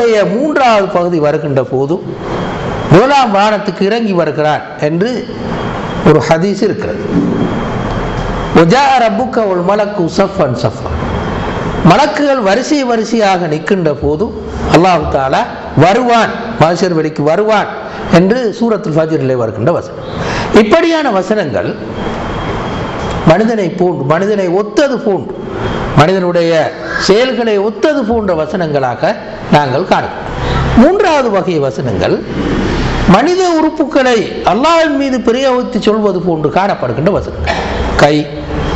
மூன்றாவது பகுதி வருகின்ற போதும் முதலாம் வானத்துக்கு இறங்கி வருகிறான் என்று ஒரு ஹதீஸ் இருக்கிறது. ஒஜா ரப்புக்க ஒரு மலக்கு சஃபன் மலக்குகள் வரிசை வரிசையாக நிற்கின்ற போதும் அல்லாஹு தாலா வருவான் மகசர் வெளிக்கு வருவான் என்று சூரத்துல் ஃபஜ்ரிலே வருகின்ற வசனம். இப்படியான வசனங்கள் மனிதனை போன்று மனிதனை ஒத்தது போன்று மனிதனுடைய செயல்களை ஒத்தது போன்ற வசனங்களாக நாங்கள் காணும். மூன்றாவது வகை வசனங்கள் மனித உறுப்புகளை அல்லாவின் மீது பிரயோகித்து சொல்வது போன்று காணப்படுகின்ற வசனங்கள். கை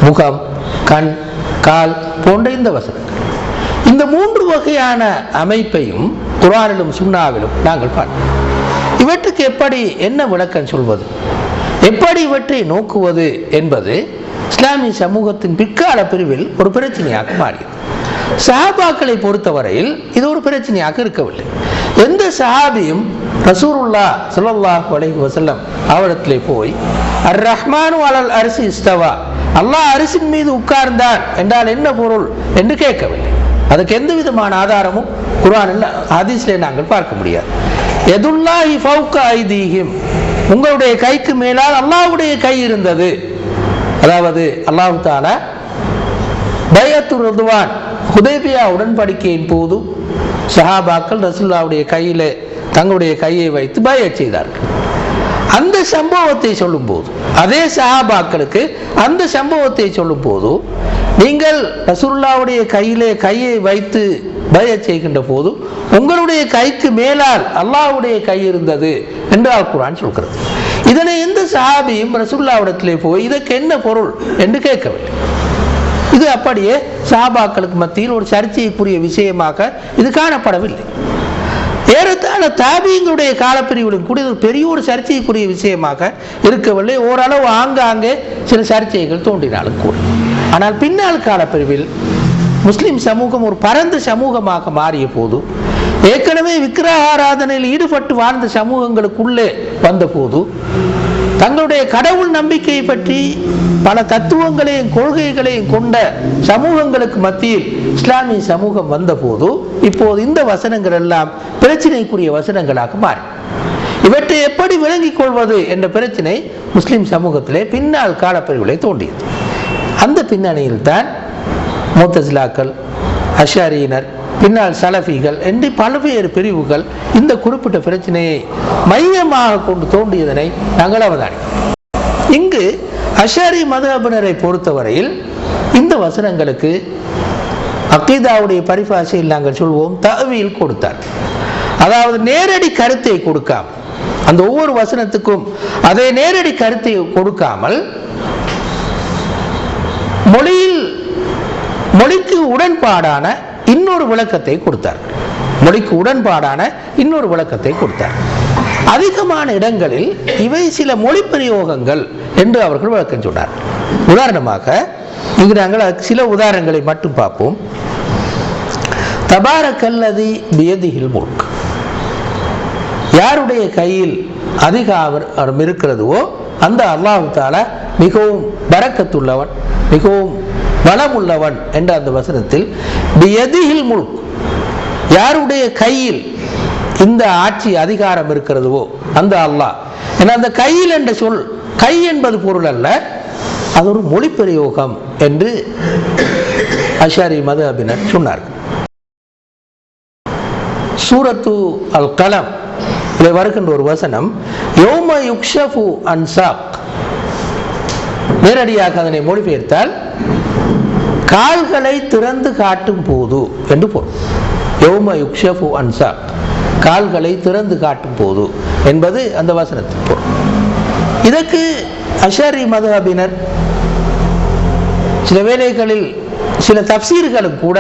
முகம் கண் கால் போன்ற இந்த வசனங்கள். இந்த மூன்று வகையான அமைப்பையும் குரானிலும் சுண்ணாவிலும் நாங்கள் பார்க்கிறோம். இவற்றுக்கு எப்படி என்ன விளக்கம் சொல்வது? எப்படி இவற்றை நோக்குவது என்பது இஸ்லாமிய சமூகத்தின் பிற்கால பிரிவில் ஒரு பிரச்சனையாக மாறியது. சஹாபாக்களை பொறுத்தவரையில் இது ஒரு பிரச்சனையாக இருக்கவில்லை. எந்த சஹாபியும் ரசூருல்லா ஸல்லல்லாஹு அலைஹி வசல்லம் அவரிடத்திலே போய் அர் ரஹ்மானு அலல் அரிசி இஸ்தவா அல்லாஹ் அரிசின் மீது உட்கார்ந்தான் என்றால் என்ன பொருள் என்று கேட்கவில்லை. அதுக்கு எந்த விதமான ஆதாரமும் குர்ஆனில் ஹதீஸ்ல நாங்கள் பார்க்க முடியாது. எதுல்லாஹி ஐதீஹிம் உங்களுடைய கைக்கு மேலால் அல்லாஹ்வுடைய கை இருந்தது. அதாவது அல்லாஹ் தாலா பயத்து ரதுவான் ஹுதேபியா உடன்படிக்கையின் போது சஹாபாக்கள் ரசுல்லாவுடைய கையில தங்களுடைய கையை வைத்து பய செய்தார்கள். அந்த சம்பவத்தை சொல்லும்போது அதே சஹாபாக்களுக்கு அந்த சம்பவத்தை சொல்லும்போது நீங்கள் ரசூல்லாவுடைய கையிலே கையை வைத்து பய செய்கின்ற போது உங்களுடைய கைக்கு மேலால் அல்லாவுடைய கை இருந்தது என்று அல் குர்ஆன் சொல்கிறது. இதனை எந்த சஹாபியும் ரசுல்லாவிடத்திலே போய் இதற்கு என்ன பொருள்? என்று கேட்கவில்லை. இது அப்படியே சாபாக்களுக்கு மத்தியில் ஒரு சர்ச்சைக்குரிய விஷயமாக இது காணப்படவில்லை. ஏறத்தாழ தாபியங்களுடைய காலப்பிரிவிலும் கூட இது பெரிய ஒரு சர்ச்சைக்குரிய விஷயமாக இருக்கவில்லை. ஓரளவு ஆங்காங்கே சில சர்ச்சைகள் தோன்றினாலும் கூட. ஆனால் பின்னால் காலப்பிரிவில் முஸ்லிம் சமூகம் ஒரு பரந்த சமூகமாக மாறிய போது ஏற்கனவே விக்கிரக ஆராதனையில் ஈடுபட்டு வாழ்ந்த சமூகங்களுக்குள்ளே வந்தபோது தங்களுடைய கடவுள் நம்பிக்கையை பற்றி பல தத்துவங்களையும் கொள்கைகளையும் கொண்ட சமூகங்களுக்கு மத்தியில் இஸ்லாமிய சமூகம் வந்தபோது இப்போது இந்த வசனங்கள் எல்லாம் பிரச்சனைக்குரிய வசனங்களாக மாறி. இவற்றை எப்படி விளங்கிக் கொள்வது என்ற பிரச்சனை முஸ்லிம் சமூகத்திலே பின்னால் காலப்பரிவுகளை தோன்றியது. அந்த பின்னணியில் தான் மூத்தசிலாக்கள் அஷாரியினர் பின்னால் சலஃபிகள் என்று பல்வேறு பிரிவுகள் இந்த குறிப்பிட்ட பிரச்சனையை மையமாக கொண்டு தோன்றியதனை நாங்கள் அவதானிக்கிறோம். இங்கு அஷாரி மதபினரை பொறுத்தவரையில் இந்த வசனங்களுக்கு அக்கீதாவுடைய பரிபாசையில் நாங்கள் சொல்வோம் தவியில் கொடுத்தார். அதாவது நேரடி கருத்தை கொடுக்காமல் அந்த ஒவ்வொரு வசனத்துக்கும் அதே நேரடி கருத்தை கொடுக்காமல் மொழியில் மொழிக்கு உடன்பாடான இன்னொரு விளக்கத்தை கொடுத்தார். மொழிக்கு உடன்பாடான இன்னொரு விளக்கத்தை கொடுத்தார். அதிகமான இடங்களில் இவை சில மொழி பிரயோகங்கள் என்று அவர்கள் விளக்கம் சொன்னார். உதாரணமாக இங்கு நாங்கள் சில உதாரணங்களை மட்டும் பார்ப்போம். தபாரக்கல்லது பியதிகில் முல்க். யாருடைய கையில் அதிகாரம் இருக்கிறதுவோ அந்த அல்லாஹு தாலா மிகவும் பறக்கத்துள்ளவன் மிகவும் வளமுள்ளவன் என்ற அந்த வசனத்தில் பியதிகில் முழு யாருடைய கையில் இந்த ஆட்சி அதிகாரம் இருக்கிறதுவோ அந்த அல்லாஹ். ஏன்னா அந்த கையில் என்ற சொல் கை என்பது பொருள் அல்ல அது ஒரு மொழி பிரயோகம் என்று அஷாரி மது அபினர் சொன்னார் சூரத்து அல் கலம் இதில் வருகின்ற ஒரு வசனம் யோம யுக்ஷபு அன்சாக். நேரடியாக அதனை மொழிபெயர்த்தால் கால்களை திறந்து காட்டும் போது என்று பொருள். யோம யுக்ஷபு அன்சா. கால்களை திறந்து காட்டும் போது என்பது அந்த வசனத்தின் பொருள். இதற்கு அஷாரி மதுஹபினர் சில வேளைகளில் சில தப்சீர்களும் கூட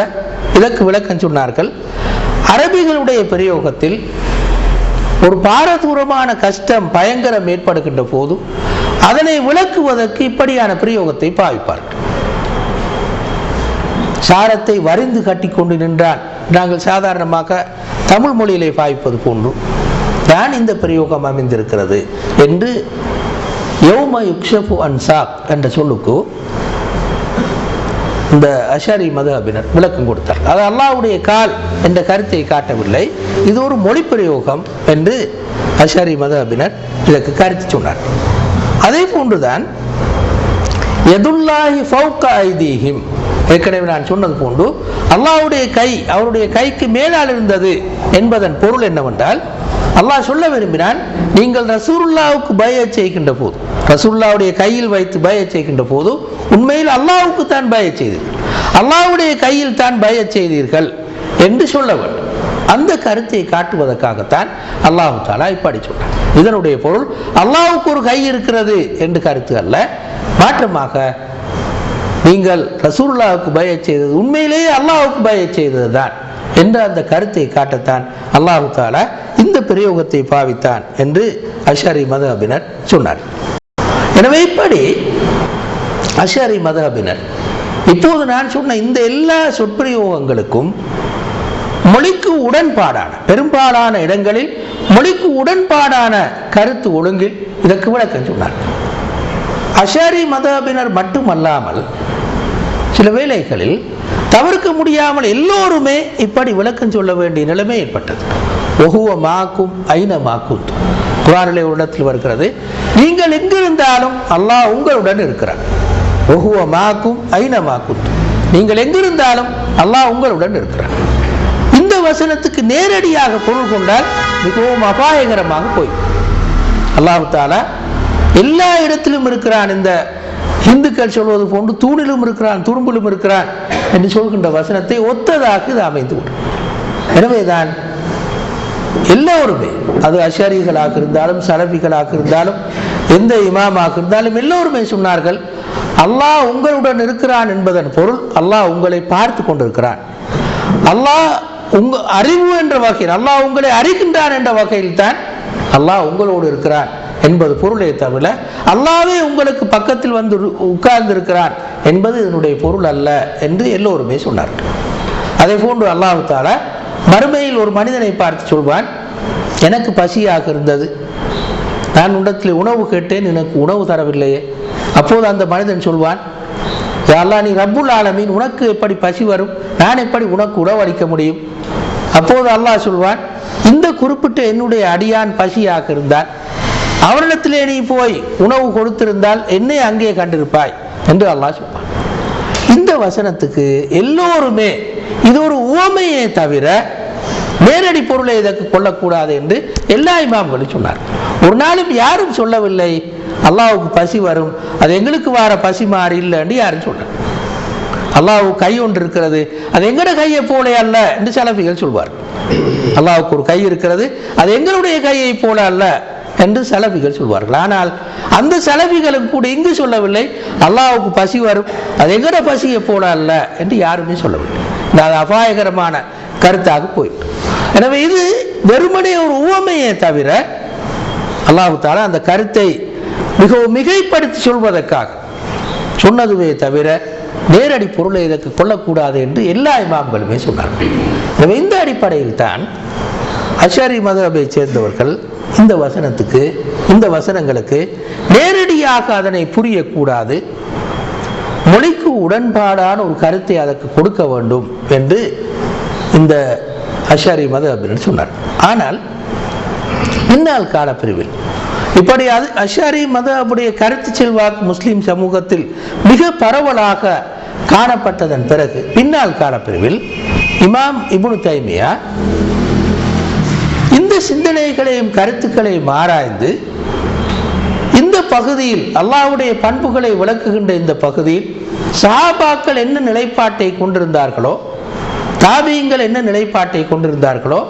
இதற்கு விளக்கம் சொன்னார்கள். அரபிகளுடைய பிரயோகத்தில் ஒரு பாரதூரமான கஷ்டம் பயங்கரம் ஏற்படுகின்ற போது அதனை விளக்குவதற்கு இப்படியான பிரயோகத்தை பாவிப்பார்கள். சாரத்தை வரிந்து கட்டிக்கொண்டு நின்றான். நாங்கள் சாதாரணமாக தமிழ் மொழியிலே பாய்ப்பது போன்று தான் இந்த பிரயோகம் அமைந்திருக்கிறது என்று யௌம யுக்ஷபு அன்சாக் என்ற சொல்லுக்கு இந்த அஷாரி மதபினர் விளக்கம் கொடுத்தார். அது அல்லாவுடைய கால் என்ற கருத்தை காட்டவில்லை. இது ஒரு மொழி பிரயோகம் என்று அஷாரி மதபினர் இதற்கு கருத்து சொன்னார். அதே போன்றுதான் எதுல்லாஹி ஃபௌக ஐதீஹிம் ஏற்கனவே நான் சொன்னது போன்று அல்லாவுடைய கை அவருடைய கைக்கு மேலால் இருந்தது என்பதன் பொருள் என்னவென்றால் அல்லாஹ் சொல்ல விரும்பினான் நீங்கள் ரசூலுல்லாவுக்கு பய செய்கின்ற போது ரசூல்லாவுடைய கையில் வைத்து பய செய்கின்ற போது உண்மையில் அல்லாவுக்கு தான் பய செய்தீர்கள். அல்லாவுடைய கையில் தான் பய செய்தீர்கள் என்று சொல்ல வேண்டும். அந்த கருத்தை காட்டுவதற்காகத்தான் அல்லாஹு தாலா இப்படி சொன்னார் இதனுடைய பொருள் அல்லாவுக்கு ஒரு கை இருக்கிறது என்று கருத்து அல்ல. மாற்றமாக நீங்கள் ரசூல்லாவுக்கு பய செய்தது உண்மையிலேயே அல்லாஹுக்கு பய செய்தது தான் என்ற அந்த கருத்தை காட்டத்தான் அல்லாஹு தாலா இந்த பிரயோகத்தை பாவித்தான் என்று அஷாரி மதகபினர் சொன்னார். எனவே இப்படி அஷாரி மதகபினர் இப்போது நான் சொன்ன இந்த எல்லா சொற்பிரயோகங்களுக்கும் மொழிக்கு உடன்பாடான பெரும்பாலான இடங்களில் மொழிக்கு உடன்பாடான கருத்து ஒழுங்கில் இதற்கு விளக்கம் சொன்னார். அஷாரி மதபினர் மட்டுமல்லாமல் சில வேளைகளில் தவிர்க்க முடியாமல் எல்லோருமே இப்படி விளக்கம் சொல்ல வேண்டிய நிலைமை ஏற்பட்டது. ஒகுவ மாக்கும் ஐன மாக்கும் குரானிலே ஒரு இடத்தில் வருகிறது நீங்கள் எங்கிருந்தாலும் அல்லாஹ் உங்களுடன் இருக்கிறார். ஒகுவ மாக்கும் ஐன மாக்கும் நீங்கள் எங்கிருந்தாலும் அல்லாஹ் உங்களுடன் இருக்கிறார். இந்த வசனத்துக்கு நேரடியாக பொருள் கொண்டால் மிகவும் அபாயகரமாக போய். அல்லாஹு தாலா எல்லா இடத்திலும் இருக்கிறான் இந்த இந்துக்கள் சொல்வது போன்று தூணிலும் இருக்கிறான் துரும்பிலும் இருக்கிறான் என்று சொல்கின்ற வசனத்தை ஒத்ததாக இது அமைந்து விடும் எனவேதான் எல்லோருமே அது அஷாரிகளாக இருந்தாலும் சலபிகளாக இருந்தாலும் எந்த இமாமாக இருந்தாலும் எல்லோருமே சொன்னார்கள் அல்லாஹ் உங்களுடன் இருக்கிறான் என்பதன் பொருள் அல்லாஹ் உங்களை பார்த்து கொண்டிருக்கிறான். அல்லாஹ் உங்க அறிவு என்ற வகையில் அல்லாஹ் உங்களை அறிகின்றான் என்ற வகையில் தான் அல்லாஹ் உங்களோடு இருக்கிறான். என்பது பொருளே தவிர அல்லாவே உங்களுக்கு பக்கத்தில் வந்து உட்கார்ந்து இருக்கிறான் என்பது இதனுடைய பொருள் அல்ல என்று எல்லோருமே சொன்னார்கள். அதே போன்று அல்லாஹு தாலா மறுமையில் ஒரு மனிதனை பார்த்து சொல்வான் எனக்கு பசியாக இருந்தது. நான் உண்டத்தில் உணவு கேட்டேன் எனக்கு உணவு தரவில்லையே. அப்போது அந்த மனிதன் சொல்வான் அல்லா நீ ரப்புல் ஆலமீன் உனக்கு எப்படி பசி வரும்? நான் எப்படி உனக்கு உணவளிக்க முடியும்? அப்போது அல்லாஹ் சொல்வான் இந்த குறிப்பிட்ட என்னுடைய அடியான் பசியாக இருந்தான் அவரிடத்திலே நீ போய் உணவு கொடுத்திருந்தால் என்னை அங்கே கண்டிருப்பாய் என்று அல்லாஹ் சொல்வான். இந்த வசனத்துக்கு எல்லோருமே இது ஒரு உவமையே தவிர நேரடி பொருளை இதற்கு கொள்ளக்கூடாது என்று எல்லா இமாம்களும் சொன்னார் ஒரு நாளும் யாரும் சொல்லவில்லை. அல்லாவுக்கு பசி வரும். அது எங்களுக்கு வார பசி மாறி இல்லைன்னு யாரும் சொன்னார் அல்லாவுக்கு கை ஒன்று இருக்கிறது. அது எங்கட கையை போல அல்ல என்று சலபிகள் சொல்வார் அல்லாவுக்கு ஒரு கை இருக்கிறது. அது எங்களுடைய கையை போல அல்ல. என்று செலவிகள் சொல்வார்கள். ஆனால் அந்த சலபிகளும் கூட இங்கு சொல்லவில்லை. அல்லாவுக்கு பசி வரும். அது எங்கட பசியை போல அல்ல என்று யாருமே சொல்லவில்லை. அது அபாயகரமான கருத்தாக போயிட்டு எனவே இது வெறுமனே ஒரு உவமையே தவிர அல்லாஹு தாலா அந்த கருத்தை மிகவும் மிகைப்படுத்தி சொல்வதற்காக சொன்னதுவே தவிர நேரடி பொருளை இதற்கு கொள்ளக்கூடாது என்று எல்லா இமாம்களுமே சொன்னார்கள். எனவே இந்த அடிப்படையில் தான் அஷாரி மதுரபை சேர்ந்தவர்கள் இந்த வசனத்துக்கு இந்த வசனங்களுக்கு நேரடியாக அதனை புரியக்கூடாது. மொழிக்கு உடன்பாடான ஒரு கருத்தை அதற்கு கொடுக்க வேண்டும் என்று இந்த அஷாரி மத அப்படின்னு சொன்னார். ஆனால் பின்னால் காலப்பிரிவில் இப்படி அது அஷாரி மத அப்படைய கருத்து செல்வாக்கு முஸ்லிம் சமூகத்தில் மிக பரவலாக காணப்பட்டதன் பிறகு பின்னால் காலப்பிரிவில் இமாம் இபுனு தைமியா இந்த சிந்தனைகளையும் கருத்துக்களையும் ஆராய்ந்து இந்த பகுதியில் அல்லாவுடைய பண்புகளை விளக்குகின்ற இந்த பகுதியில் சஹாபாக்கள் என்ன நிலைப்பாட்டை கொண்டிருந்தார்களோ தாபியங்கள் என்ன நிலைப்பாட்டை கொண்டிருந்தார்களோ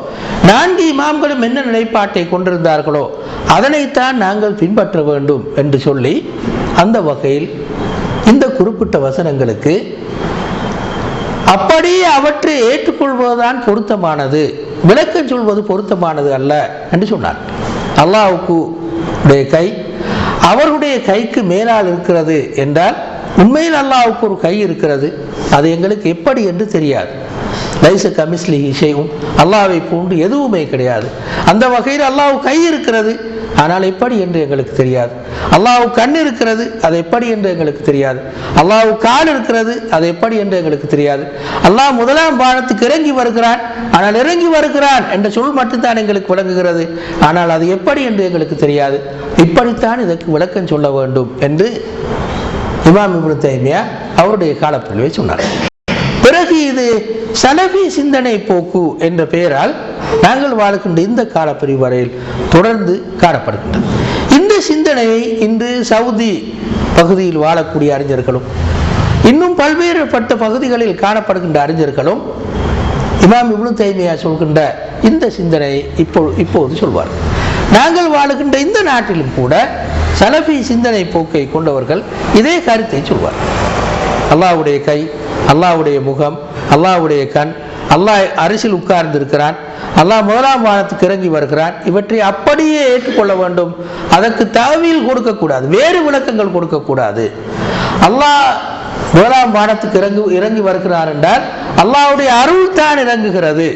நான்கு இமாம்களும் என்ன நிலைப்பாட்டை கொண்டிருந்தார்களோ அதனைத்தான் நாங்கள் பின்பற்ற வேண்டும் என்று சொல்லி அந்த வகையில் இந்த குறிப்பிட்ட வசனங்களுக்கு அப்படியே அவற்றை ஏற்றுக்கொள்வதுதான் பொருத்தமானது. விளக்கம் சொல்வது பொருத்தமானது அல்ல என்று சொன்னார். அல்லாவுக்கு உடைய கை அவருடைய கைக்கு மேலால் இருக்கிறது என்றால் உண்மையில் அல்லாவுக்கு ஒரு கை இருக்கிறது. அது எங்களுக்கு எப்படி என்று தெரியாது. லைச கமிஸ்லி இசையும் அல்லாவை போன்று எதுவுமே கிடையாது. அந்த வகையில் அல்லாஹ் கை இருக்கிறது. ஆனால் எப்படி என்று எங்களுக்கு தெரியாது. அல்லாஹ் கண் இருக்கிறது அது எப்படி என்று எங்களுக்கு தெரியாது. அல்லாஹ் கால் இருக்கிறது அது எப்படி என்று எங்களுக்கு தெரியாது. அல்லாஹ் முதலாம் பானத்துக்கு இறங்கி வருகிறான். ஆனால் இறங்கி வருகிறான் என்ற சொல் மட்டும்தான் எங்களுக்கு விளங்குகிறது. ஆனால் அது எப்படி என்று எங்களுக்கு தெரியாது. இப்படித்தான் இதற்கு விளக்கம் சொல்ல வேண்டும் என்று இமாம் இப்னு தைமியா அவருடைய காலப்பொழிவை சொன்னார். பிறகு இது சலபி சிந்தனை போக்கு என்ற பெயரால் நாங்கள் வாழ்கின்ற இந்த காலப்பிரிவு வரையில் தொடர்ந்து காணப்படுகின்றது. இந்த சிந்தனையை இன்று சவுதி பகுதியில் வாழக்கூடிய அறிஞர்களும் இன்னும் பல்வேறுபட்ட பகுதிகளில் காணப்படுகின்ற அறிஞர்களும் இமாம் இப்னு தைமியா சொல்கின்ற இந்த சிந்தனையை இப்போ இப்போது சொல்வார் நாங்கள் வாழுகின்ற இந்த நாட்டிலும் கூட சலபி சிந்தனை போக்கை கொண்டவர்கள் இதே கருத்தை சொல்வார் அல்லாவுடைய கை அல்லாவுடைய முகம் அல்லாஹ்வுடைய கண் அல்லாஹ் அரிசில் உட்கார்ந்து இருக்கிறான் அல்லாஹ் முதலாம் வானத்துக்கு இறங்கி வருகிறான். இவற்றை அப்படியே ஏற்றுக்கொள்ள வேண்டும். அதற்கு தகவல் கொடுக்கக்கூடாது. வேறு விளக்கங்கள் கொடுக்கக்கூடாது. அல்லாஹ் முதலாம் வானத்துக்கு இறங்கு இறங்கி வருகிறார் என்றால் அல்லாஹ்வுடைய அருள் தான் இறங்குகிறது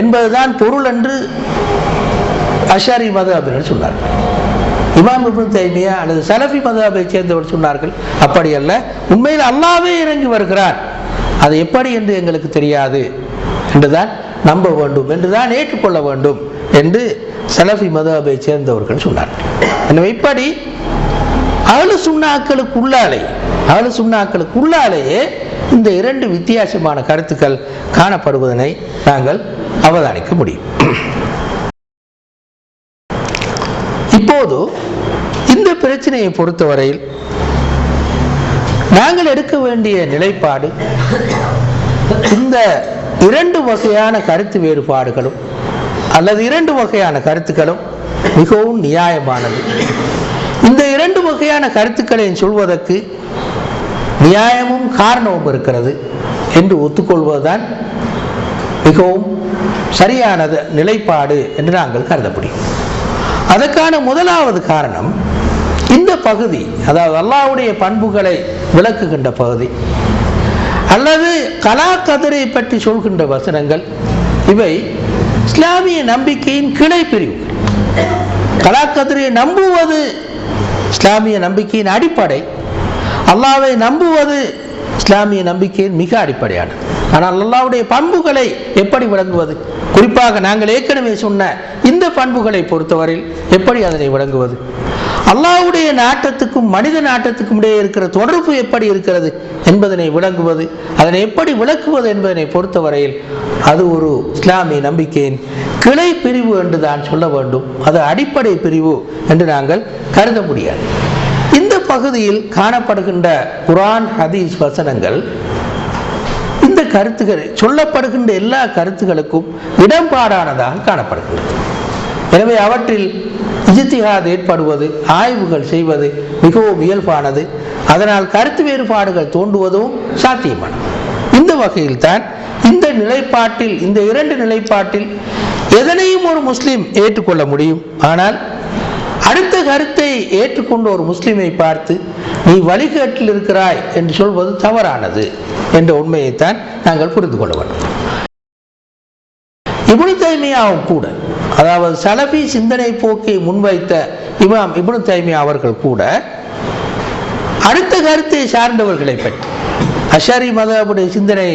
என்பதுதான் பொருள் என்று அஷாரி மதம் அப்படின்னு சொன்னார் இமாம் இப்னு தைமியா அல்லது சலஃபி மதபை சேர்ந்தவர் சொன்னார்கள் அப்படி அல்ல உண்மையில் அல்லாவே இறங்கி வருகிறார். அது எப்படி என்று எங்களுக்கு தெரியாது. என்றுதான் நம்ப வேண்டும் என்றுதான் ஏற்றுக்கொள்ள வேண்டும் என்று சலஃபி மதபை சேர்ந்தவர்கள் சொன்னார்கள் எனவே இப்படி அகலு சுண்ணாக்களுக்கு உள்ளாலே அழு சுண்ணாக்களுக்கு உள்ளாலேயே இந்த இரண்டு வித்தியாசமான கருத்துக்கள் காணப்படுவதனை நாங்கள் அவதானிக்க முடியும். இப்போது இந்த பிரச்சனையை பொறுத்தவரையில் நாங்கள் எடுக்க வேண்டிய நிலைப்பாடு இந்த இரண்டு வகையான கருத்து வேறுபாடுகளும் அல்லது இரண்டு வகையான கருத்துக்களும் மிகவும் நியாயமானது. இந்த இரண்டு வகையான கருத்துக்களை சொல்வதற்கு நியாயமும் காரணமும் இருக்கிறது என்று ஒத்துக்கொள்வதுதான் மிகவும் சரியானது நிலைப்பாடு என்று நாங்கள் கருத முடியும் அதற்கான முதலாவது காரணம் இந்த பகுதி அதாவது அல்லாவுடைய பண்புகளை விளக்குகின்ற பகுதி அல்லது கலா கதிரை பற்றி சொல்கின்ற வசனங்கள் இவை இஸ்லாமிய நம்பிக்கையின் கிளை பிரிவு கலா கதிரை நம்புவது இஸ்லாமிய நம்பிக்கையின் அடிப்படை அல்லாவை நம்புவது இஸ்லாமிய நம்பிக்கையின் மிக அடிப்படையானது. ஆனால் அல்லாவுடைய பண்புகளை எப்படி விளங்குவது? குறிப்பாக நாங்கள் ஏற்கனவே சொன்ன இந்த பண்புகளை பொறுத்தவரையில் எப்படி அதனை விளங்குவது? அல்லாவுடைய நாட்டத்துக்கும் மனித நாட்டத்துக்கும் இடையே இருக்கிற தொடர்பு எப்படி இருக்கிறது என்பதனை விளங்குவது அதனை எப்படி விளக்குவது என்பதனை பொறுத்தவரையில் அது ஒரு இஸ்லாமிய நம்பிக்கையின் கிளை பிரிவு என்று தான் சொல்ல வேண்டும். அது அடிப்படை பிரிவு என்று நாங்கள் கருத முடியாது. இந்த பகுதியில் காணப்படுகின்ற குரான் ஹதீஸ் வசனங்கள் கருத்துக்கள் சொல்லப்படுகின்ற எல்லா கருத்துகளுக்கும் இடம்பாடானதாக காணப்படுகின்றது எனவே அவற்றில் இஜித்திகாது ஏற்படுவது ஆய்வுகள் செய்வது மிகவும் இயல்பானது. அதனால் கருத்து வேறுபாடுகள் தோன்றுவதும் சாத்தியமானது இந்த வகையில் தான் இந்த நிலைப்பாட்டில் இந்த இரண்டு நிலைப்பாட்டில் எதனையும் ஒரு முஸ்லீம் ஏற்றுக்கொள்ள முடியும். ஆனால் அடுத்த கருத்தை ஏற்றுக்கொண்ட ஒரு முஸ்லிமை பார்த்து நீ வழிகாட்டில் இருக்கிறாய் என்று சொல்வது தவறானது என்ற உண்மையைத்தான் நாங்கள் புரிந்து கொள்ள வேண்டும். இபுனு தைமியாவும் கூட அதாவது சலபி சிந்தனை போக்கை முன்வைத்த இமாம் இபுனு தைமியா அவர்கள் கூட அடுத்த கருத்தை சார்ந்தவர்களை பற்றி அஷாரி மதபுடைய சிந்தனை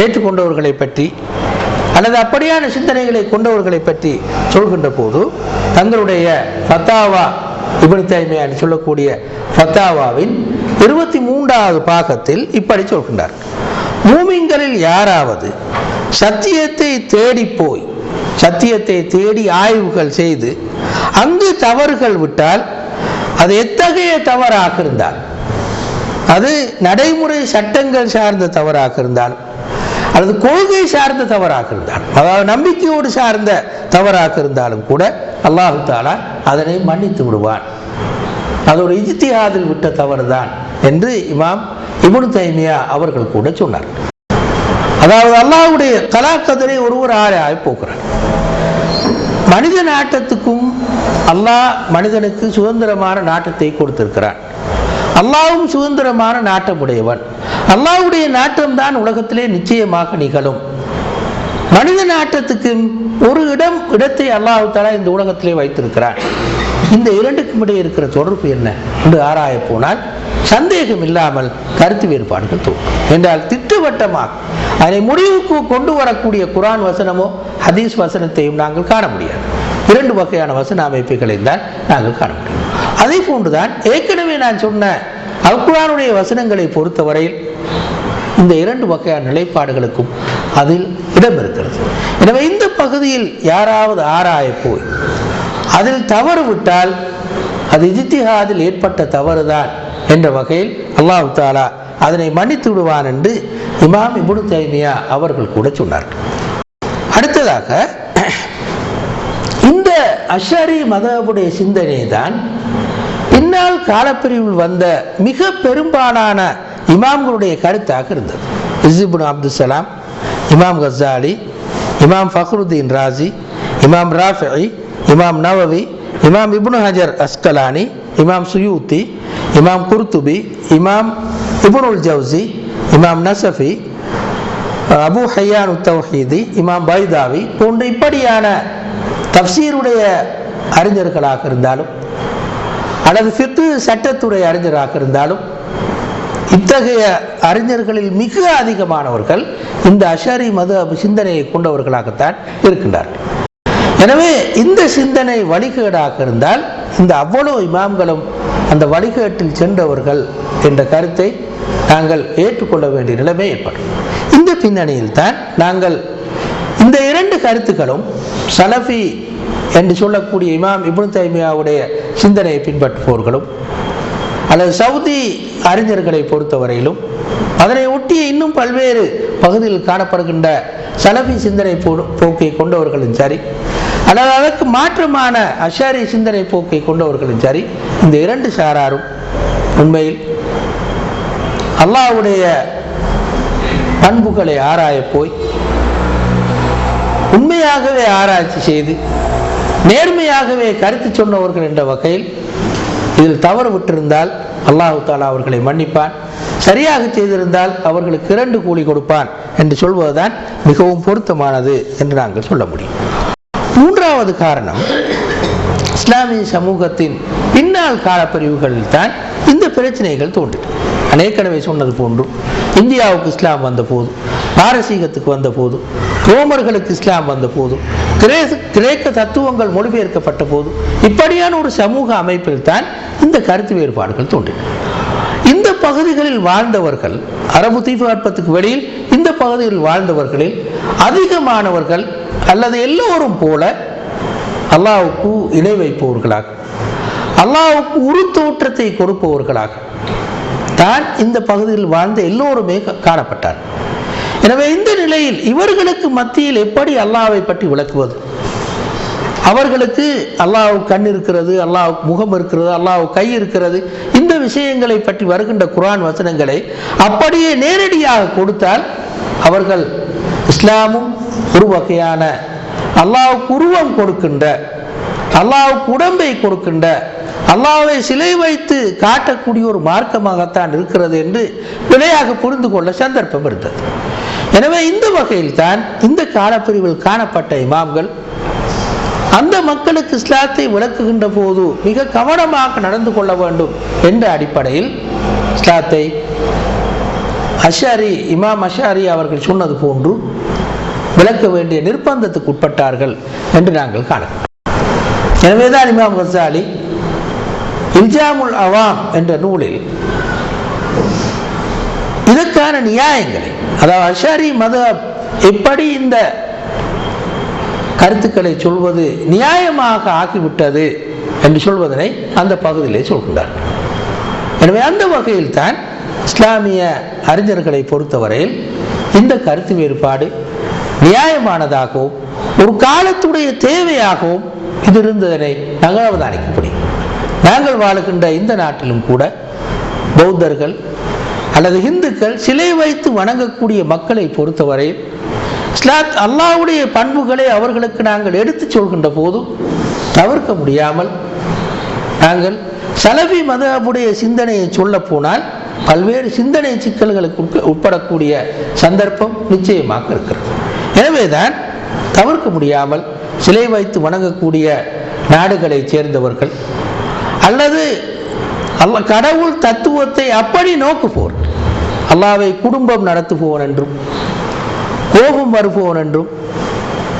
ஏற்றுக்கொண்டவர்களை பற்றி அல்லது அப்படியான சிந்தனைகளை கொண்டவர்களை பற்றி சொல்கின்ற போது தங்களுடைய ஃபத்தாவா இப்னு தைமியா என்று சொல்லக்கூடிய ஃபத்தாவாவின் இருபத்தி மூன்றாவது பாகத்தில் இப்படி சொல்கின்றார். மூமிங்களில் யாராவது சத்தியத்தை தேடி போய் சத்தியத்தை தேடி ஆய்வுகள் செய்து அங்கு தவறுகள் விட்டால் அது எத்தகைய தவறாக இருந்தால் அது நடைமுறை சட்டங்கள் சார்ந்த தவறாக இருந்தால் அல்லது கொள்கை சார்ந்த தவறாக இருந்தாலும் அதாவது நம்பிக்கையோடு சார்ந்த தவறாக இருந்தாலும் கூட அல்லாஹு தாலா அதனை மன்னித்து விடுவான். அதோட இஜித்தியாதில் விட்ட தவறு தான் என்று இமாம் இப்னு தைமியா அவர்கள் கூட சொன்னார். அதாவது அல்லாஹ்வுடைய கலாக்கதரை ஒருவர் ஆறாய் போகிறார். மனித நாட்டத்துக்கும் அல்லாஹ் மனிதனுக்கு சுதந்திரமான நாட்டத்தை கொடுத்திருக்கிறான். அல்லாவும் சுதந்திரமான நாட்டமுடையவன். அல்லாஹ்வுடைய நாட்டம் தான் உலகத்திலே நிச்சயமாக நிகழும். மனித நாட்டத்துக்கு ஒரு இடம் இடத்தை அல்லாஹு இந்த உலகத்திலே வைத்திருக்கிறான். இந்த இரண்டுக்கும் இடையே இருக்கிற தொடர்பு என்ன என்று ஆராய போனால் சந்தேகம் இல்லாமல் கருத்து வேறுபாடுகள் தோன்றும். என்றால் திட்டவட்டமாக அதை முடிவுக்கு கொண்டு வரக்கூடிய குரான் வசனமோ ஹதீஸ் வசனத்தையும் நாங்கள் காண முடியாது. இரண்டு வகையான வசன அமைப்புகளை தான் நாங்கள் காண முடியும் அதே போன்றுதான் ஏற்கனவே நான் சொன்ன அல்குரானுடைய வசனங்களை பொறுத்தவரையில் இந்த இரண்டு வகையான நிலைப்பாடுகளுக்கும் அதில் இடம் இருக்கிறது. எனவே இந்த பகுதியில் யாராவது ஆராய போய் அதில் தவறு விட்டால் அது இஜித்திஹாதில் ஏற்பட்ட தவறுதான் என்ற வகையில் அல்லாஹு தாலா அதனை மன்னித்து விடுவான் என்று இமாம் இபுனு தைமியா அவர்கள் கூட சொன்னார்கள். அடுத்ததாக அஷரி மதபுடைய சிந்தனை தான் பின்னால் காலப்பிரிவில் வந்த மிக பெரும்பாலான இமாம்களுடைய கருத்தாக இருந்தது. இசிபுன் அப்துல் சலாம் இமாம் கசாலி இமாம் ஃபக்ருதீன் ராசி இமாம் ராஃபி இமாம் நவவி இமாம் இப்னு ஹஜர் அஸ்கலானி இமாம் சுயூத்தி இமாம் குர்துபி இமாம் இப்னுல் ஜவுசி இமாம் நசஃபி அபு ஹையான் உத்தவஹீதி இமாம் பைதாவி போன்ற இப்படியான தப்சீருடைய அறிஞர்களாக இருந்தாலும் அல்லது சித்து சட்டத்துறை அறிஞராக இருந்தாலும் இத்தகைய அறிஞர்களில் மிக அதிகமானவர்கள் இந்த அஷாரி மது சிந்தனையை கொண்டவர்களாகத்தான் இருக்கின்றார்கள். எனவே இந்த சிந்தனை வழிகேடாக இருந்தால் இந்த அவ்வளவு இமாம்களும் அந்த வழிகேட்டில் சென்றவர்கள் என்ற கருத்தை நாங்கள் ஏற்றுக்கொள்ள வேண்டிய நிலைமை ஏற்படும். இந்த பின்னணியில் தான் நாங்கள் இந்த இரண்டு கருத்துக்களும் சலஃபி என்று சொல்லக்கூடிய இமாம் இப்னு தைமியாவுடைய சிந்தனையை பின்பற்றுபவர்களும் அல்லது சவுதி அறிஞர்களை பொறுத்தவரையிலும் அதனை ஒட்டிய இன்னும் பல்வேறு பகுதியில் காணப்படுகின்ற சலபி சிந்தனை போக்கை கொண்டவர்களும் சரி அல்லது அதற்கு மாற்றமான அஷாரி சிந்தனை போக்கை கொண்டவர்களும் சரி இந்த இரண்டு சாராரும் உண்மையில் அல்லாஹ்வுடைய பண்புகளை ஆராய போய் உண்மையாகவே ஆராய்ச்சி செய்து நேர்மையாகவே கருத்து சொன்னவர்கள் என்ற வகையில் இதில் தவறு விட்டிருந்தால் அல்லாஹு தாலா அவர்களை மன்னிப்பான். சரியாக செய்திருந்தால் அவர்களுக்கு இரண்டு கூலி கொடுப்பான் என்று சொல்வதுதான் மிகவும் பொருத்தமானது என்று நாங்கள் சொல்ல முடியும். மூன்றாவது காரணம் இஸ்லாமிய சமூகத்தின் பின்னால் காலப்பிரிவுகளில் தான் இந்த பிரச்சனைகள் தோன்றின. நான் சொன்னது போன்றும் இந்தியாவுக்கு இஸ்லாம் வந்த போது பாரசீகத்துக்கு வந்த போது ரோமர்களுக்கு இஸ்லாம் வந்த போதும் கிரேச கிரேக்க தத்துவங்கள் மொழிபெயர்க்கப்பட்ட போதும் இப்படியான ஒரு சமூக அமைப்பில் தான் இந்த கருத்து வேறுபாடுகள் தோன்றின. இந்த பகுதிகளில் வாழ்ந்தவர்கள் அரபு தீபகற்பத்துக்கு வெளியில் இந்த பகுதியில் வாழ்ந்தவர்களில் அதிகமானவர்கள் அல்லது எல்லோரும் போல அல்லாவுக்கு இணை வைப்பவர்களாக அல்லாவுக்கு உரு தோற்றத்தை கொடுப்பவர்களாக தான் இந்த பகுதியில் வாழ்ந்த எல்லோருமே கா- காணப்பட்டார் எனவே இந்த நிலையில் இவர்களுக்கு மத்தியில் எப்படி அல்லாவை பற்றி விளக்குவது? அவர்களுக்கு அல்லாஹ் கண் இருக்கிறது அல்லாஹ் முகம் இருக்கிறது அல்லாஹ் கை இருக்கிறது இந்த விஷயங்களை பற்றி வருகின்ற குரான் வசனங்களை அப்படியே நேரடியாக கொடுத்தால் அவர்கள் இஸ்லாமும் ஒரு வகையான அல்லாவுக்கு உருவம் கொடுக்கின்ற அல்லாவுக்கு உடம்பை கொடுக்கின்ற அல்லாவை சிலை வைத்து காட்டக்கூடிய ஒரு மார்க்கமாகத்தான் இருக்கிறது என்று விலையாக புரிந்து கொள்ள சந்தர்ப்பம் இருந்தது. எனவே இந்த வகையில் தான் இந்த காலப்பிரிவில் காணப்பட்ட இமாம்கள் அந்த மக்களுக்கு இஸ்லாத்தை விளக்குகின்ற போது மிக கவனமாக நடந்து கொள்ள வேண்டும் என்ற அடிப்படையில் இஸ்லாத்தை அஷாரி இமாம் அஷாரி அவர்கள் சொன்னது போன்று விளக்க வேண்டிய நிர்பந்தத்துக்கு உட்பட்டார்கள் என்று நாங்கள் காணலாம். எனவேதான் இமாம் கசாலி இல்ஜாமுல் அவாம் என்ற நூலில் இதற்கான நியாயங்களை அதாவது அஷாரி மத எப்படி இந்த கருத்துக்களை சொல்வது நியாயமாக ஆக்கிவிட்டது என்று சொல்வதனை அந்த பகுதியிலே சொல்கின்றார். எனவே அந்த வகையில் தான் இஸ்லாமிய அறிஞர்களை பொறுத்தவரையில் இந்த கருத்து வேறுபாடு நியாயமானதாகவும் ஒரு காலத்துடைய தேவையாகவும் இது இருந்ததனை நாங்கள் அவதானிக்க நாங்கள் வாழுகின்ற இந்த நாட்டிலும் கூட பௌத்தர்கள் அல்லது இந்துக்கள் சிலை வைத்து வணங்கக்கூடிய மக்களை பொறுத்தவரையில் இஸ்லாத் அல்லாவுடைய பண்புகளை அவர்களுக்கு நாங்கள் எடுத்துச் சொல்கின்ற போதும் தவிர்க்க முடியாமல் நாங்கள் சலவி மதபுடைய சிந்தனையை சொல்ல போனால் பல்வேறு சிந்தனை சிக்கல்களுக்கு உட்ப- உட்படக்கூடிய சந்தர்ப்பம் நிச்சயமாக இருக்கிறது. எனவேதான் தவிர்க்க முடியாமல் சிலை வைத்து வணங்கக்கூடிய நாடுகளைச் சேர்ந்தவர்கள் அல்லது அல்ல கடவுள் தத்துவத்தை அப்படி நோக்குபோர் அல்லாவை குடும்பம் நடத்துபவன் என்றும் கோபம் வருபவன் என்றும்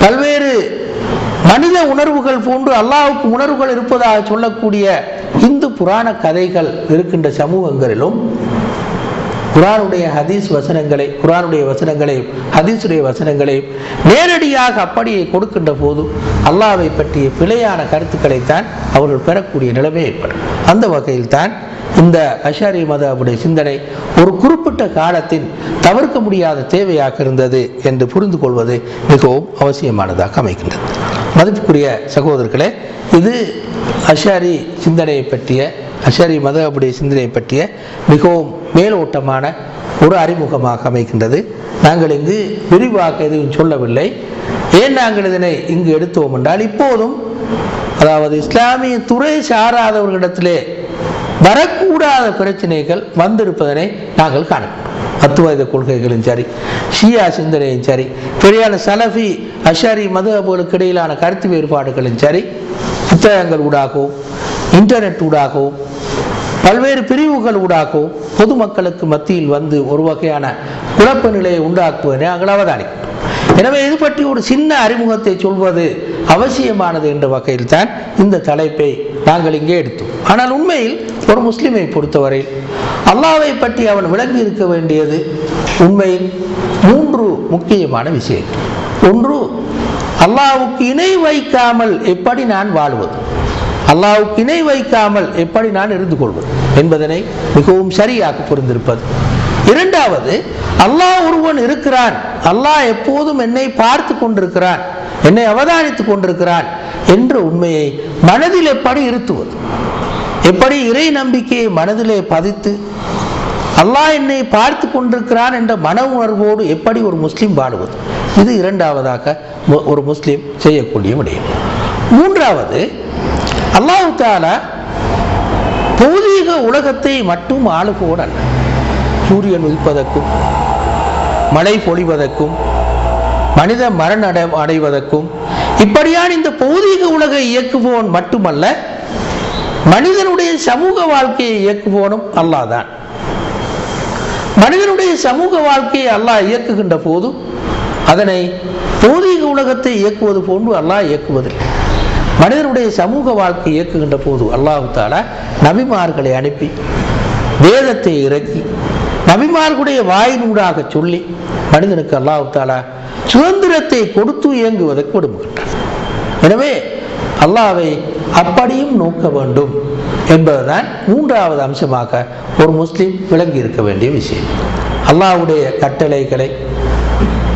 பல்வேறு மனித உணர்வுகள் போன்று அல்லாவுக்கு உணர்வுகள் இருப்பதாக சொல்லக்கூடிய இந்து புராண கதைகள் இருக்கின்ற சமூகங்களிலும் குரானுடைய ஹதீஸ் வசனங்களை குரானுடைய வசனங்களை ஹதீஸுடைய வசனங்களை நேரடியாக அப்படியே கொடுக்கின்ற போது அல்லாவை பற்றிய பிழையான கருத்துக்களைத்தான் அவர்கள் பெறக்கூடிய நிலைமை ஏற்படும். அந்த வகையில் தான் இந்த அஷாரி மதபுடைய சிந்தனை ஒரு குறிப்பிட்ட காலத்தின் தவிர்க்க முடியாத தேவையாக இருந்தது என்று புரிந்து கொள்வது மிகவும் அவசியமானதாக அமைக்கின்றது மதிப்புக்குரிய சகோதரர்களே இது அஷாரி சிந்தனையை பற்றிய அஷாரி மதபுடைய சிந்தனையை பற்றிய மிகவும் மேலோட்டமான ஒரு அறிமுகமாக அமைகின்றது. நாங்கள் இங்கு விரிவாக எதுவும் சொல்லவில்லை. ஏன் நாங்கள் இதனை இங்கு எடுத்தோம் என்றால் இப்போதும் அதாவது இஸ்லாமிய துறை சாராதவர்களிடத்திலே வரக்கூடாத பிரச்சனைகள் வந்திருப்பதனை நாங்கள் காணும். அத்துவாத கொள்கைகளும் சரி ஷியா சிந்தனையும் சரி பெரியான சலஃபி அஷாரி மதுகபுகளுக்கு இடையிலான கருத்து வேறுபாடுகளும் சரி புத்தகங்கள் ஊடாகவும் இன்டர்நெட் ஊடாகவும் பல்வேறு பிரிவுகள் ஊடாகவும் பொதுமக்களுக்கு மத்தியில் வந்து ஒரு வகையான குழப்ப நிலையை உண்டாக்குவதை நாங்கள் அவதானிக்கிறோம். எனவே இது பற்றி ஒரு சின்ன அறிமுகத்தை சொல்வது அவசியமானது என்ற வகையில் தான் இந்த தலைப்பை நாங்கள் இங்கே எடுத்தோம். ஆனால் உண்மையில் ஒரு முஸ்லிமை பொறுத்தவரை அல்லாவை பற்றி அவன் விளங்கி இருக்க வேண்டியது உண்மையில் மூன்று முக்கியமான விஷயம் ஒன்று அல்லாவுக்கு இணை வைக்காமல் எப்படி நான் வாழ்வது? அல்லாவுக்கு இணை வைக்காமல் எப்படி நான் இருந்து கொள்வது? என்பதனை மிகவும் சரியாக புரிந்திருப்பது. இரண்டாவது அல்லாஹ் ஒருவன் இருக்கிறான். அல்லாஹ் எப்போதும் என்னை பார்த்து கொண்டிருக்கிறான். என்னை அவதானித்துக் கொண்டிருக்கிறான் என்ற உண்மையை மனதில் எப்படி இருத்துவது? எப்படி இறை நம்பிக்கையை மனதிலே பதித்து அல்லாஹ் என்னை பார்த்து கொண்டிருக்கிறான் என்ற மன உணர்வோடு எப்படி ஒரு முஸ்லீம் வாழுவது? இது இரண்டாவதாக ஒரு முஸ்லீம் செய்யக்கூடிய விடயம் மூன்றாவது அல்லாஹ் தாலா பௌதீக உலகத்தை மட்டும் ஆளுபவன் அல்ல. சூரியன் உதிப்பதற்கும் மழை பொழிவதற்கும் மனித மரண அடைவதற்கும் இப்படியான இந்த பௌதீக உலகை இயக்குபவன் மட்டுமல்ல மனிதனுடைய சமூக வாழ்க்கையை இயக்குபவனும் அல்லாஹ் தான் மனிதனுடைய சமூக வாழ்க்கையை அல்லாஹ் இயக்குகின்ற போது அதனை பௌதீக உலகத்தை இயக்குவது போன்று அல்லாஹ் இயக்குவதில்லை. மனிதனுடைய சமூக வாழ்க்கை இயக்குகின்ற போது அல்லாஹு தாலா நபிமார்களை அனுப்பி வேதத்தை இறக்கி நபிமார்களுடைய வாயினூடாக சொல்லி மனிதனுக்கு அல்லாஹு தாலா சுதந்திரத்தை கொடுத்து இயங்குவதற்கு விடுகின்றான் எனவே அல்லாவை அப்படியும் நோக்க வேண்டும் என்பதுதான் மூன்றாவது அம்சமாக ஒரு முஸ்லீம் விளங்கி இருக்க வேண்டிய விஷயம். அல்லாஹ்வுடைய கட்டளைகளை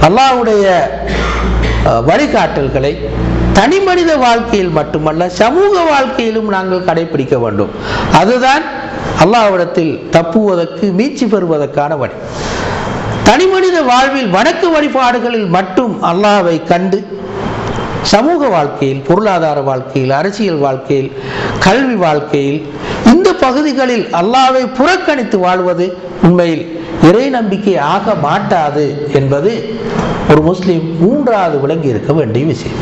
அல்லாஹ்வுடைய வழிகாட்டல்களை தனி மனித வாழ்க்கையில் மட்டுமல்ல சமூக வாழ்க்கையிலும் நாங்கள் கடைபிடிக்க வேண்டும். அதுதான் அல்லாவிடத்தில் தப்புவதற்கு மீட்சி பெறுவதற்கான வழி. தனி மனித வாழ்வில் வணக்க வழிபாடுகளில் மட்டும் அல்லாவை கண்டு சமூக வாழ்க்கையில் பொருளாதார வாழ்க்கையில் அரசியல் வாழ்க்கையில் கல்வி வாழ்க்கையில் இந்த பகுதிகளில் அல்லாவை புறக்கணித்து வாழ்வது உண்மையில் இறை நம்பிக்கை ஆக மாட்டாது என்பது ஒரு முஸ்லீம் மூன்றாவது விளங்கி இருக்க வேண்டிய விஷயம்.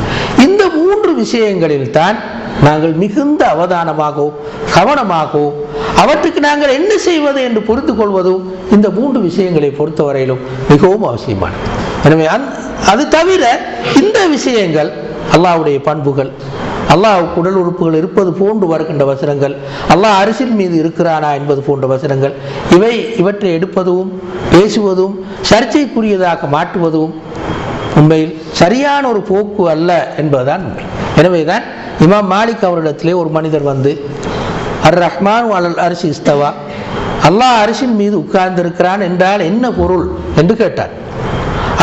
இந்த மூன்று விஷயங்களில் தான் நாங்கள் மிகுந்த அவதானமாகவும் கவனமாகவும் அவற்றுக்கு நாங்கள் என்ன செய்வது என்று புரிந்து கொள்வதும் இந்த மூன்று விஷயங்களை பொறுத்தவரையிலும் மிகவும் அவசியமானது. எனவே அது தவிர இந்த விஷயங்கள் அல்லாவுடைய பண்புகள் அல்லாஹ் உடல் உறுப்புகள் இருப்பது போன்று வருகின்ற வசனங்கள் அல்லாஹ் அரசின் மீது இருக்கிறானா என்பது போன்ற வசனங்கள் இவை இவற்றை எடுப்பதும் பேசுவதும் சர்ச்சைக்குரியதாக மாற்றுவதும் உண்மையில் சரியான ஒரு போக்கு அல்ல என்பதுதான் உண்மை. எனவேதான் இமாம் மாலிக் அவரிடத்திலே ஒரு மனிதர் வந்து அர் ரஹ்மான் அலல் அரிசி இஸ்தவா. அல்லாஹ் அரிசின் மீது உட்கார்ந்திருக்கிறான் என்றால் என்ன பொருள் என்று கேட்டார்.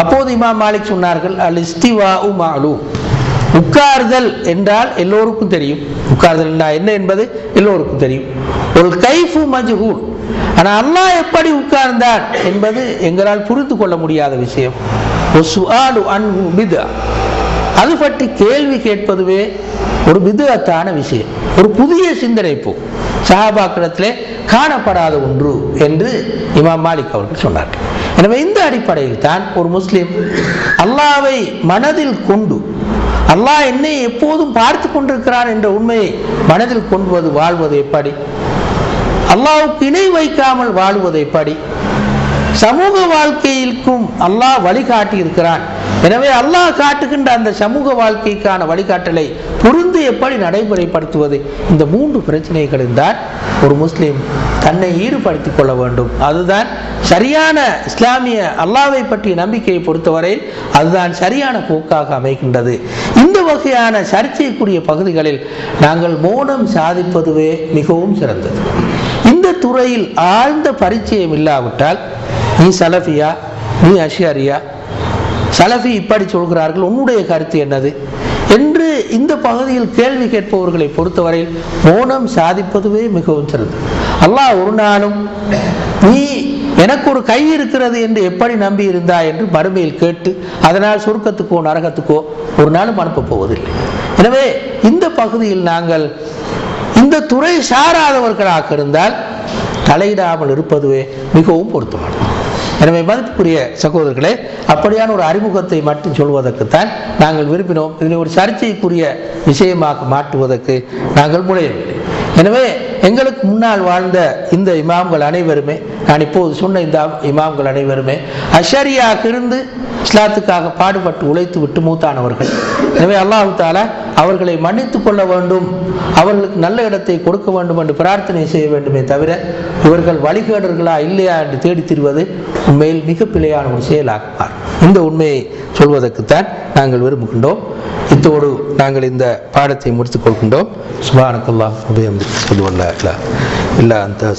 அப்போது இமாம் மாலிக் சொன்னார்கள் அல் இஸ்திவா உமாலு உட்கார்தல் என்றால் எல்லோருக்கும் தெரியும். உட்கார்தல் என்ன என்பது எல்லோருக்கும் தெரியும். ஒரு கைஃபு மஜ்ஹூல் ஆனால் அல்லாஹ் எப்படி உட்கார்ந்தான் என்பது எங்களால் புரிந்து கொள்ள முடியாத விஷயம். ஒரு சுஆலு அது பற்றி கேள்வி கேட்பதுவே ஒரு விதத்தான விஷயம். ஒரு புதிய சிந்தனை போ. சஹாபாக்களிடத்திலே காணப்படாத ஒன்று என்று இமாம் மாலிக் அவர்கள் சொன்னார்கள் எனவே இந்த அடிப்படையில் தான் ஒரு முஸ்லீம் அல்லாவை மனதில் கொண்டு அல்லாஹ் என்னை எப்போதும் பார்த்து கொண்டிருக்கிறான் என்ற உண்மையை மனதில் கொண்டுவது வாழ்வது எப்படி? அல்லாவுக்கு இணை வைக்காமல் வாழ்வது எப்படி? சமூக வாழ்க்கையிற்கும் அல்லாஹ் வழிகாட்டி இருக்கிறான் எனவே அல்லாஹ் காட்டுகின்ற அந்த சமூக வாழ்க்கைக்கான வழிகாட்டலை புரிந்து எப்படி நடைமுறைப்படுத்துவது? இந்த மூன்று பிரச்சனைகளில் தான் ஒரு முஸ்லிம் தன்னை ஈடுபடுத்திக் கொள்ள வேண்டும். அதுதான் சரியான இஸ்லாமிய அல்லாவை பற்றிய நம்பிக்கையை பொறுத்தவரை அதுதான் சரியான போக்காக அமைகின்றது. இந்த வகையான சர்ச்சைக்குரிய பகுதிகளில் நாங்கள் மௌனம் சாதிப்பதுவே மிகவும் சிறந்தது. இந்த துறையில் ஆழ்ந்த பரிச்சயம் இல்லாவிட்டால் நீ சலஃபியா? நீ அஷியாரியா? சலஃபி இப்படி சொல்கிறார்கள். உன்னுடைய கருத்து என்னது? என்று இந்த பகுதியில் கேள்வி கேட்பவர்களை பொறுத்தவரையில் மௌனம் சாதிப்பதுவே மிகவும் சிறந்தது. அல்லாஹ் ஒரு நாளும் நீ எனக்கு ஒரு கை இருக்கிறது என்று எப்படி நம்பி இருந்தா என்று மறுமையில் கேட்டு அதனால் சுருக்கத்துக்கோ நரகத்துக்கோ ஒரு நாளும் அனுப்பப் போவதில்லை. எனவே இந்த பகுதியில் நாங்கள் இந்த துறை சாராதவர்களாக இருந்தால் தலையிடாமல் இருப்பதுவே மிகவும் பொருத்தமானது. எனவே மதிப்புக்குரிய சகோதரர்களே அப்படியான ஒரு அறிமுகத்தை மட்டும் சொல்வதற்குத்தான் நாங்கள் விரும்பினோம். இதனை ஒரு சர்ச்சைக்குரிய விஷயமாக மாற்றுவதற்கு நாங்கள் முனையவில்லை. எனவே எங்களுக்கு முன்னால் வாழ்ந்த இந்த இமாம்கள் அனைவருமே நான் இப்போது சொன்ன இந்த இமாம்கள் அனைவருமே அஷரியாக இருந்து இஸ்லாத்துக்காக பாடுபட்டு உழைத்து விட்டு மூத்தானவர்கள். எனவே அல்லாஹு தாலா அவர்களை மன்னித்து கொள்ள வேண்டும் அவர்களுக்கு நல்ல இடத்தை கொடுக்க வேண்டும் என்று பிரார்த்தனை செய்ய வேண்டுமே தவிர இவர்கள் வழிகேடர்களா இல்லையா என்று தேடி திரிவது உண்மையில் மிக பிழையான ஒரு செயலாக இந்த உண்மையை சொல்வதற்குத்தான் நாங்கள் விரும்புகின்றோம். இத்தோடு நாங்கள் இந்த பாடத்தை முடித்துக் கொள்கின்றோம். சுபானக்கல்லா உபயம் சொல்லுவல்ல இல்லை அந்த